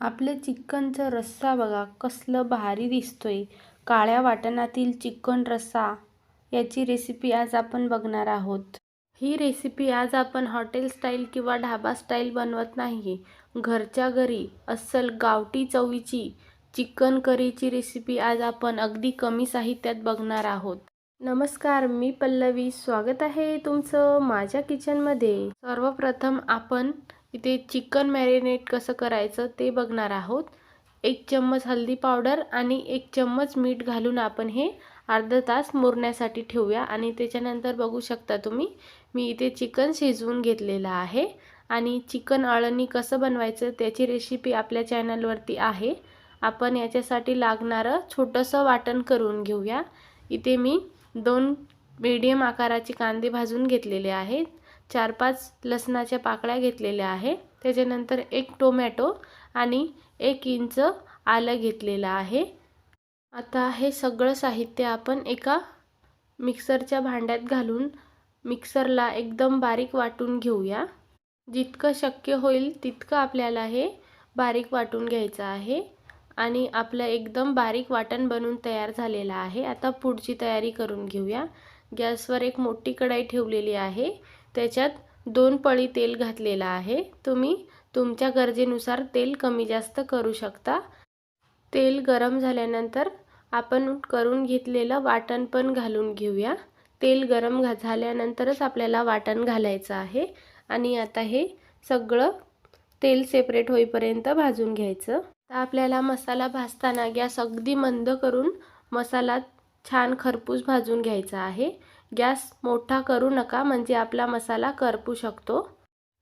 आपलं चिकनचं रस्सा बघा कसलं भारी दिसतोय. काळ्या वाटणातील चिकन रस्सा. याची रेसिपी आज आपण बघणार आहोत. ही रेसिपी आज आपण हॉटेल स्टाईल किंवा ढाबा स्टाईल बनवत नाही घरच्या घरी अस्सल गावठी चवीची चिकन करीची रेसिपी आज आपण अगदी कमी साहित्यात बघणार आहोत. नमस्कार मी पल्लवी. स्वागत आहे तुमचं माझ्या किचनमध्ये सर्वप्रथम आपण इथे चिकन मॅरिनेट कसं करायचं ते बघणार आहोत. एक चम्मच हळदी पावडर आणि एक चम्मच मीठ घालून आपण हे अर्धा तास मुरण्यासाठी ठेवूया. आणि त्याच्यानंतर बघू शकता तुम्ही मी इथे चिकन शिजवून घेतलेलं आहे. आणि चिकन अळणी कसं बनवायचं त्याची रेसिपी आपल्या चॅनलवरती आहे. आपण याच्यासाठी लागणारं छोटंसं वाटण करून घेऊया. इथे मी दोन मीडियम आकाराचे कांदे भाजून घेतलेले आहेत. चार पाच लसणाच्या पाकळ्या घेतलेल्या आहे. त्याच्यानंतर एक टोमॅटो आणि एक इंच आलं घेतलेलं आहे. आता हे सगळं साहित्य आपण एका मिक्सरच्या भांड्यात घालून मिक्सरला एकदम बारीक वाटून घेऊया. जितकं शक्य होईल तितकं आपल्याला हे बारीक वाटून घ्यायचं आहे आणि आपलं एकदम बारीक वाटण बनून तयार झालेलं आहे. आता पुढची तयारी करून घेऊया. गॅसवर एक मोठी कढाई ठेवलेली आहे. त्याच्यात दोन पळी तेल घातलेलं आहे. तुम्ही तुमच्या गरजेनुसार तेल कमी जास्त करू शकता. तेल गरम झाल्यानंतर आपण करून घेतलेलं वाटण पण घालून घेऊया. तेल गरम घा झाल्यानंतरच आपल्याला वाटण घालायचं आहे. आणि आता हे सगळं तेल सेपरेट होईपर्यंत भाजून घ्यायचं. तर आपल्याला मसाला भाजताना गॅस अगदी मंद करून मसाला छान खरपूस भाजून घ्यायचा आहे. गॅस मोठा करू नका म्हणजे आपला मसाला करपू शकतो.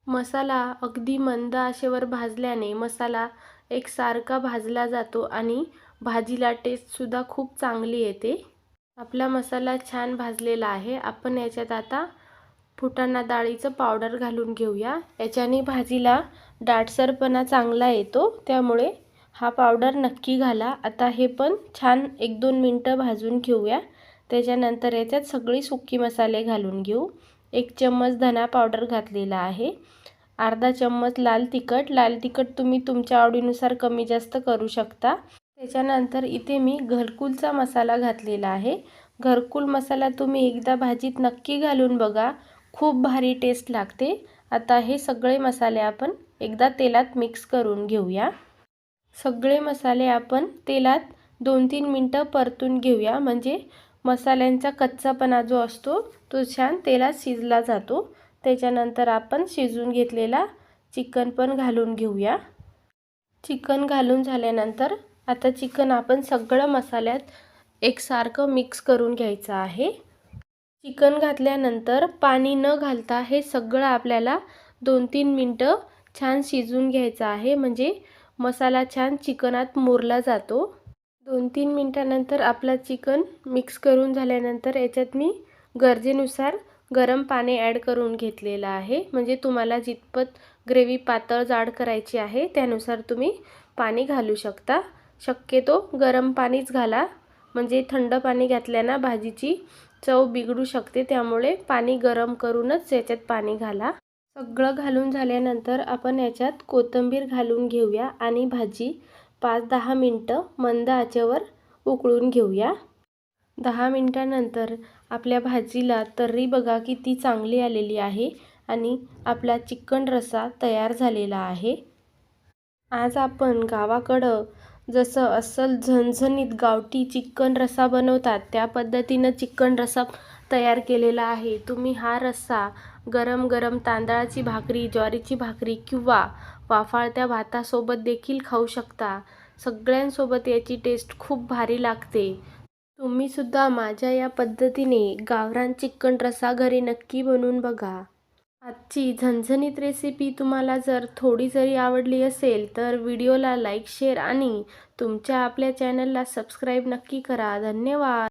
मसाला अगदी मंद आशेवर भाजल्याने मसाला एकसारखा भाजला जातो आणि भाजीला टेस्टसुद्धा खूप चांगली येते. आपला मसाला छान भाजलेला आहे. आपण याच्यात आता फुटाणा डाळीचं पावडर घालून घेऊया. याच्याने भाजीला दाटसरपणा चांगला येतो त्यामुळे हा पावडर नक्की घाला. आता हे पण छान एक दोन मिनटं भाजून घेऊया. त्याच्यानंतर याच्यात सगळी सुकी मसाले घालून घेऊ. एक चम्मच धना पावडर घातलेला आहे. अर्धा चम्मच लाल तिखट. लाल तिखट तुम्ही तुमच्या आवडीनुसार कमी जास्त करू शकता. त्याच्यानंतर इथे मी घरकुलचा मसाला घातलेला आहे. घरकुल मसाला तुम्ही एकदा भाजीत नक्की घालून बघा. खूप भारी टेस्ट लागते. आता हे सगळे मसाले आपण एकदा तेलात मिक्स करून घेऊया. सगळे मसाले आपण तेलात दोन तीन मिनटं परतून घेऊया. म्हणजे मसाल्यांचा कच्चापणा जो असतो तो छान तेलात शिजला जातो. त्याच्यानंतर आपण शिजवून घेतलेला चिकन पण घालून घेऊया. चिकन घालून झाल्यानंतर आता चिकन आपण सगळं मसाल्यात एकसारखं मिक्स करून घ्यायचं आहे. चिकन घातल्यानंतर पाणी न घालता हे सगळं आपल्याला दोन तीन मिनटं छान शिजवून घ्यायचं आहे. म्हणजे मसाला छान चिकनात मुरला जातो. दोन तीन मिनटानंतर आपला चिकन मिक्स करून झाल्यानंतर याच्यात मी गरजेनुसार गरम पाणी ॲड करून घेतलेलं आहे. म्हणजे तुम्हाला जितपत ग्रेव्ही पातळ जाड करायची आहे त्यानुसार तुम्ही पाणी घालू शकता. शक्यतो गरम पाणीच घाला. म्हणजे थंड पाणी घातल्यानं भाजीची चव बिघडू शकते त्यामुळे पाणी गरम करूनच याच्यात पाणी घाला. सगळं घालून झाल्यानंतर आपण याच्यात कोथिंबीर घालून घेऊया आणि भाजी पाच दहा मिनटं मंद आचेवर उकळून घेऊया. दहा मिनटानंतर आपल्या भाजीला तर्री बघा किती चांगली आलेली आहे आणि आपला चिकन रस्सा तयार झालेला आहे. आज आपण गावाकडं जसं अस्सल झणझणीत गावठी चिकन रस्सा बनवतात त्या पद्धतीनं चिकन रस्सा तयार केलेला आहे. तुम्ही हा रस्सा गरम गरम तांदळाची भाकरी ज्वारीची भाकरी किंवा वाफाळत्या भातासोबत देखील खाऊ शकता. सगळ्यांसोबत याची टेस्ट खूप भारी लागते. तुम्हीसुद्धा माझ्या या पद्धतीने गावरान चिकन रसा घरी नक्की बनवून बघा. आजची झणझणीत रेसिपी तुम्हाला जर थोडी जरी आवडली असेल तर व्हिडिओला लाईक शेअर आणि तुमच्या आपल्या चॅनलला सबस्क्राईब नक्की करा. धन्यवाद!